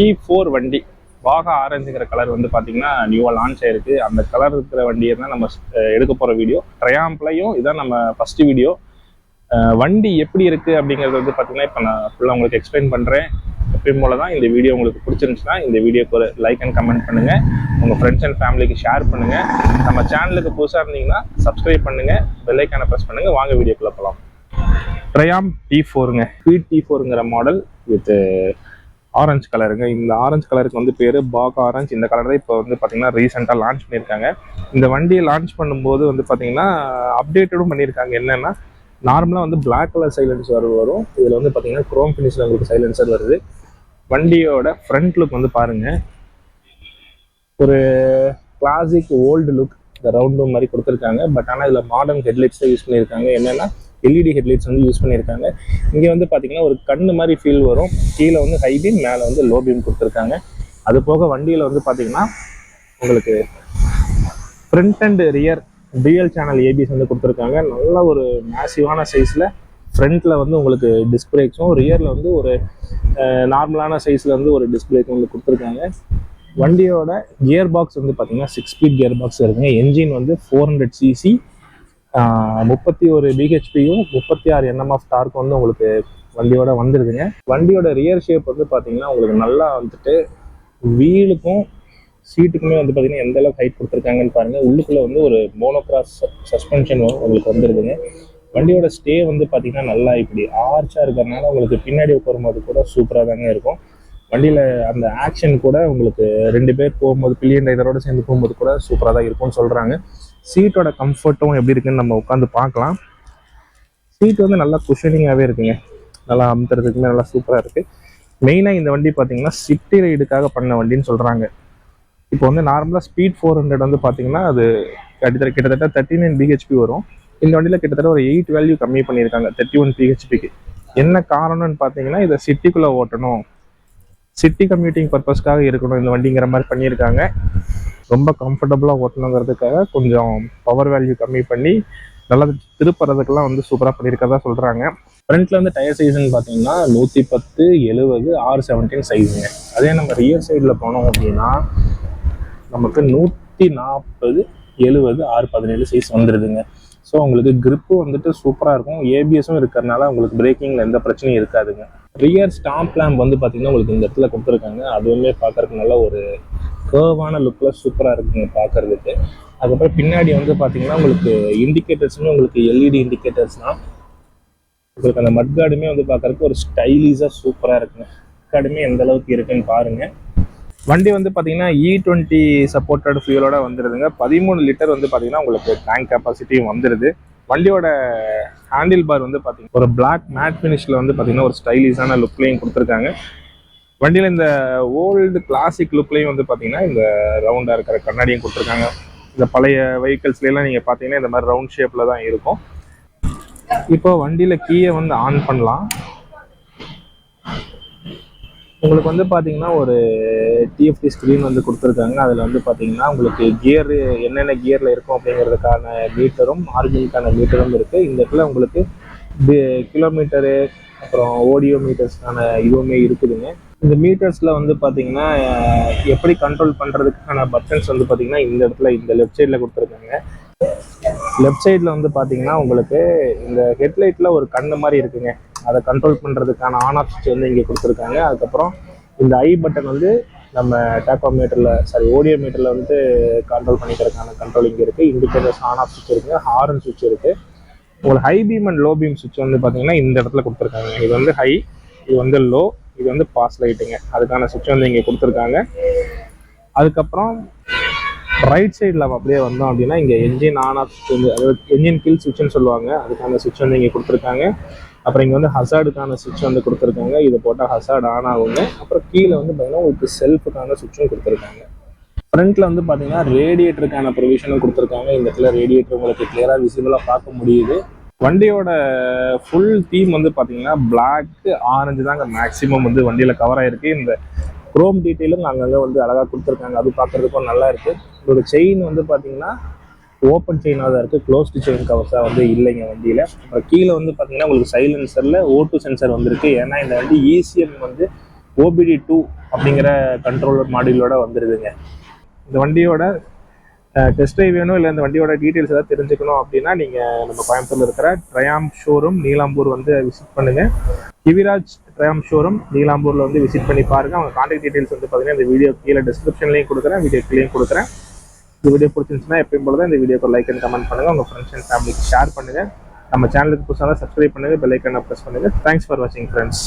D four வண்டி Wagah ஆரஞ்சுங்கிற colour வந்து பார்த்தீங்கன்னா நியூவாக லான்ச் ஆயிருக்கு. அந்த கலர் இருக்கிற வண்டியை தான் நம்ம எடுக்க போகிற வீடியோ ட்ரையாம்ப்லையும் இதான் நம்ம ஃபஸ்ட்டு வீடியோ வண்டி எப்படி இருக்குது அப்படிங்கிறது வந்து பார்த்தீங்கன்னா இப்போ நான் ஃபுல்லாக உங்களுக்கு எக்ஸ்பிளைன் பண்ணுறேன் எப்பயும் போல தான் இந்த வீடியோ உங்களுக்கு பிடிச்சிருந்துச்சுன்னா இந்த வீடியோக்கு ஒரு லைக் அண்ட் கமெண்ட் பண்ணுங்கள் உங்கள் ஃப்ரெண்ட்ஸ் அண்ட் ஃபேமிலிக்கு ஷேர் பண்ணுங்கள் நம்ம சேனலுக்கு புதுசாக இருந்தீங்கன்னா சப்ஸ்கிரைப் பண்ணுங்கள் பெல்லைக்கான ப்ரெஸ் பண்ணுங்கள் வாங்க வீடியோக்குள்ளே போகலாம் ட்ரையாம் டி ஃபோருங்க ஸ்வீட் டி ஃபோருங்கிற மாடல் வித் ஆரஞ்சு கலருங்க இந்த ஆரஞ்சு கலருக்கு வந்து பேர் பாக் ஆரஞ்சு இந்த கலர் தான் இப்போ வந்து பார்த்தீங்கன்னா ரீசெண்டாக லான்ச் பண்ணியிருக்காங்க. இந்த வண்டியை லான்ச் பண்ணும்போது வந்து பார்த்தீங்கன்னா அப்டேட்டடும் பண்ணியிருக்காங்க. என்னென்னா நார்மலாக வந்து பிளாக் கலர் சைலன்சர் வரும். இதில் வந்து பார்த்தீங்கன்னா குரோம் ஃபினிஷில் உங்களுக்கு சைலன்சர் வருது. வண்டியோட ஃப்ரண்ட் லுக் வந்து பாருங்கள் ஒரு கிளாசிக் ஓல்டு லுக் இந்த ரவுண்டு மாதிரி கொடுத்துருக்காங்க. பட் ஆனால் இதில் மாடர்ன் ஹெட்லைட்ஸ் தான் யூஸ் பண்ணியிருக்காங்க. என்னென்னா எல்இடி ஹெட்லைட்ஸ் வந்து யூஸ் பண்ணியிருக்காங்க. இங்கே வந்து பார்த்தீங்கன்னா ஒரு கண்ணு மாதிரி ஃபீல் வரும். கீழே வந்து ஹை பீம் மேலே வந்து லோ பீம் கொடுத்துருக்காங்க. அது போக வண்டியில் வந்து பார்த்தீங்கன்னா உங்களுக்கு front and rear dual channel ABS வந்து கொடுத்துருக்காங்க. நல்ல ஒரு மேசிவான சைஸில் ஃப்ரண்ட்டில் வந்து உங்களுக்கு டிஸ்க் பிரேக்ஸும் ரியரில் வந்து ஒரு நார்மலான சைஸில் வந்து ஒரு டிஸ்க் பிரேக் வந்து கொடுத்துருக்காங்க. வண்டியோட கியர் பாக்ஸ் வந்து பார்த்தீங்கன்னா சிக்ஸ் ஸ்பீட் கியர் பாக்ஸ் இருக்குங்க. என்ஜின் வந்து ஃபோர் ஹண்ட்ரட் சிசி முப்பத்தி ஒரு பிஹெச்பியும் முப்பத்தி ஆறு என்எம் ஆஃப் டார்க் வந்து உங்களுக்கு வண்டியோட வந்துருக்குங்க வண்டியோட ரியர் ஷேப் வந்து பார்த்தீங்கன்னா உங்களுக்கு நல்லா வந்துட்டு வீலுக்கும் சீட்டுக்குமே வந்து பார்த்தீங்கன்னா எந்த அளவுக்கு ஹைட் கொடுத்துருக்காங்கன்னு பாருங்கள் உள்ளுக்குள்ளே வந்து ஒரு மோனோக்ராஸ் சஸ்பென்ஷன் உங்களுக்கு வந்துருக்குங்க வண்டியோட ஸ்டே வந்து பார்த்தீங்கன்னா நல்லா இப்படி ஆர்ச்சாக இருக்கிறதுனால உங்களுக்கு பின்னாடி உட்காரும்போது கூட சூப்பராக தாங்க இருக்கும். வண்டியில் அந்த ஆக்ஷன் கூட உங்களுக்கு ரெண்டு பேர் போகும்போது பில்லியன் ரைடரோடு சேர்ந்து போகும்போது கூட சூப்பராக தான் இருக்கும்னு சொல்கிறாங்க சீட்டோட கம்ஃபர்ட்டும் எப்படி இருக்குன்னு நம்ம உட்காந்து பார்க்கலாம். சீட் வந்து நல்லா குஷனிங்காகவே இருக்குங்க. நல்லா அமுத்துறதுக்குமே நல்லா சூப்பராக இருக்குது மெயினாக இந்த வண்டி பார்த்தீங்கன்னா சிட்டி ரைடுக்காக பண்ண வண்டின்னு சொல்கிறாங்க இப்போ வந்து நார்மலாக ஸ்பீட் ஃபோர் ஹண்ட்ரட் வந்து பார்த்தீங்கன்னா அது கிட்டத்தட்ட கிட்டத்தட்ட தேர்ட்டி நைன் பிஹெச்பி வரும். இந்த வண்டியில் கிட்டத்தட்ட ஒரு எயிட் வேல்யூ கம்மி பண்ணியிருக்காங்க தேர்ட்டி ஒன் பிஹெச்பிக்கு என்ன காரணம்னு பார்த்தீங்கன்னா இதை சிட்டிக்குள்ளே ஓட்டணும். சிட்டி கம்யூட்டிங் பர்பஸ்க்காக இருக்கணும் இந்த வண்டிங்கிற மாதிரி பண்ணியிருக்காங்க. ரொம்ப கம்ஃபர்டபுளாக ஓட்டணுங்கிறதுக்காக கொஞ்சம் பவர் வேல்யூ கம்மி பண்ணி நல்லா திருப்புறதுக்கெல்லாம் வந்து சூப்பராக பண்ணியிருக்கதா சொல்கிறாங்க ஃப்ரண்ட்டில் வந்து டயர் சைஸ்ன்னு பார்த்தீங்கன்னா நூற்றி பத்து எழுபது ஆறு செவன்டீன் சைஸுங்க அதே நம்ம ரியர் சைடில் போனோம் அப்படின்னா நமக்கு நூற்றி நாற்பது எழுபது ஆறு பதினேழு சைஸ் வந்துடுதுங்க ஸோ உங்களுக்கு கிரிப்பு வந்துட்டு சூப்பராக இருக்கும். ஏபிஎஸும் இருக்கிறதுனால உங்களுக்கு பிரேக்கிங்கில் எந்த பிரச்சனையும் இருக்காதுங்க. ரியர் ஸ்டாம்ப் லேம்ப் வந்து பார்த்தீங்கன்னா உங்களுக்கு இந்த இடத்துல கொடுத்துருக்காங்க. அதுவுமே பார்க்குறதுக்கு நல்ல ஒரு கேர்வான லுக்கில் சூப்பராக இருக்குங்க பார்க்குறதுக்கு. அதுக்கப்புறம் பின்னாடி வந்து பார்த்தீங்கன்னா உங்களுக்கு இண்டிகேட்டர்ஸ்னு உங்களுக்கு எல்இடி இண்டிகேட்டர்ஸ்னால் உங்களுக்கு அந்த மட்கார்டுமே வந்து பார்க்குறதுக்கு ஒரு ஸ்டைலீஸாக சூப்பராக இருக்குங்க. மட்கார்டுமே எந்த அளவுக்கு இருக்குன்னு பாருங்க. வண்டி வந்து பார்த்தீங்கன்னா இ e டுவெண்ட்டி சப்போர்ட்டட் ஃபியூலோட வந்துடுதுங்க பதிமூணு லிட்டர் வந்து பார்த்தீங்கன்னா உங்களுக்கு டேங்க் கெப்பாசிட்டியும் வந்துடுது வண்டியோட ஹேண்டில் பார் வந்து பார்த்தீங்கன்னா ஒரு பிளாக் மேட் ஃபினிஷில் வந்து பார்த்தீங்கன்னா ஒரு ஸ்டைலிஷான லுக்லையும் கொடுத்துருக்காங்க. வண்டியில் இந்த ஓல்டு கிளாசிக் லுக்லேயும் வந்து பார்த்தீங்கன்னா இந்த ரவுண்டாக இருக்கிற கண்ணாடியும் கொடுத்துருக்காங்க. இந்த பழைய வெஹிக்கிள்ஸ்லாம் நீங்கள் பார்த்தீங்கன்னா இந்த மாதிரி ரவுண்ட் ஷேப்பில் தான் இருக்கும். இப்போ வண்டியில் கீயை வந்து ஆன் பண்ணலாம். உங்களுக்கு வந்து பார்த்தீங்கன்னா ஒரு டிஎஃப்டி ஸ்க்ரீன் வந்து கொடுத்துருக்காங்க. அதில் வந்து பார்த்தீங்கன்னா உங்களுக்கு கியர் என்னென்ன கியரில் இருக்கும் அப்படிங்கிறதுக்கான மீட்டரும் ஆர்ஜினுக்கான மீட்டரும் இருக்குது இந்த இடத்துல உங்களுக்கு கிலோமீட்டரு அப்புறம் ஓடியோ மீட்டர்ஸ்க்கான இதுவுமே இருக்குதுங்க. இந்த மீட்டர்ஸில் வந்து பார்த்தீங்கன்னா எப்படி கண்ட்ரோல் பண்ணுறதுக்கான பட்டன்ஸ் வந்து பார்த்தீங்கன்னா இந்த இடத்துல இந்த லெஃப்ட் சைடில் கொடுத்துருக்காங்க. லெஃப்ட் சைடில் வந்து பார்த்தீங்கன்னா உங்களுக்கு இந்த ஹெட்லைட்டில் ஒரு கண்ணு மாதிரி இருக்குங்க. அதை கண்ட்ரோல் பண்ணுறதுக்கான ஆன் ஆஃப் சுவிட்ச் வந்து இங்கே கொடுத்துருக்காங்க. அதுக்கப்புறம் இந்த ஐ பட்டன் வந்து நம்ம டேக்கோமீட்டரில் சாரி ஓடியோ மீட்டரில் வந்து கண்ட்ரோல் பண்ணிக்கிறதுக்கான கண்ட்ரோல் இங்கே இருக்குது இண்டிகேட்டர்ஸ் ஆன் ஆஃப் சுவிட்ச் இருக்குது ஹாரன் சுவிட்ச் இருக்குது உங்களுக்கு high beam and low beam சுவிட்ச் வந்து பார்த்தீங்கன்னா இந்த இடத்துல கொடுத்துருக்காங்க. இது வந்து ஹை இது வந்து லோ இது வந்து பாஸ் லைட்டுங்க அதுக்கான சுவிட்ச் வந்து இங்கே கொடுத்துருக்காங்க. அதுக்கப்புறம் ரைட் சைடில் அப்படியே வந்தோம் அப்படின்னா இங்கே என்ஜின் ஆன் ஆஃப் வந்து அதாவது என்ஜின் கில் சுவிட்ச்னு சொல்லுவாங்க. அதுக்கான சுவிட்ச் வந்து இங்கே கொடுத்துருக்காங்க. அப்புறம் இங்கே வந்து ஹசார்டுக்கான சுவிட்ச் வந்து கொடுத்துருக்காங்க. இதை போட்டால் ஹசார்டு ஆன் ஆகுங்க. அப்புறம் கீழே வந்து பார்த்தீங்கன்னா உங்களுக்கு செல்ஃபுக்கான சுவிட்சும் கொடுத்துருக்காங்க. ஃப்ரண்ட்ல வந்து பார்த்தீங்கன்னா ரேடியேட்டருக்கான ப்ரொவிஷனும் கொடுத்துருக்காங்க. இந்த இடத்துல ரேடியேட்டர் உங்களுக்கு கிளியராக விசிபிளாக பார்க்க முடியுது. வண்டியோட ஃபுல் தீம் வந்து பார்த்தீங்கன்னா பிளாக் ஆரஞ்சு தாங்க மேக்ஸிமம் வந்து வண்டியில் கவர் ஆகிருக்கு இந்த குரோம் டீட்டெயிலும் அங்கங்கே வந்து அழகாக கொடுத்துருக்காங்க. அது பார்க்குறதுக்கும் நல்லா இருக்குது இதோட செயின் வந்து பார்த்தீங்கன்னா ஓப்பன் செயினாக தான் இருக்குது க்ளோஸ்டு செயின் கவர்ஸாக வந்து இல்லைங்க வண்டியில். அப்புறம் கீழே வந்து பார்த்தீங்கன்னா உங்களுக்கு சைலன்சரில் ஓட்டு சென்சர் வந்திருக்கு. ஏன்னா இந்த வண்டி ஈசிஎம் வந்து ஓபிடி டூ அப்படிங்கிற கண்ட்ரோலர் மாடியூலோட வந்துருதுங்க. இந்த வண்டியோட டெஸ்ட் ட்ரைவ் வேணும் இல்லை இந்த வண்டியோட டீட்டெயில்ஸ் ஏதாவது தெரிஞ்சுக்கணும் அப்படின்னா நீங்கள் நம்ம கோயம்புத்தூரில் இருக்கிற ட்ரயாம் ஷோரூம் நீலாம்பூர் வந்து விசிட் பண்ணுங்க. கிவிராஜ் ட்ரயாம் ஷோரூம் நீலாம்பூரில் வந்து விசிட் பண்ணி பாருங்க. அவங்க கான்டாக்ட் டீடைல்ஸ் வந்து பார்த்தீங்கன்னா இந்த வீடியோ கீழே டிஸ்கிரிப்ஷன்லையும் கொடுக்குறேன் வீடியோ கீழேயும் கொடுக்குறேன். இந்த வீடியோ பிடிச்சிருந்துச்சுன்னா எப்பயும் போல தான் இந்த வீடியோக்கு லைக் அண்ட் கமெண்ட் பண்ணுங்க. உங்கள் ஃப்ரெண்ட்ஸ் அண்ட் ஃபேமிலிக்கு ஷேர் பண்ணுங்கள் நம்ம சேனலுக்கு புதுசாக சப்ஸ்கிரைப் பண்ணுங்க பெல் ஐக்கனை ப்ரெஸ் பண்ணுங்க. தேங்க்ஸ் ஃபார் வாட்சிங் ஃப்ரெண்ட்ஸ்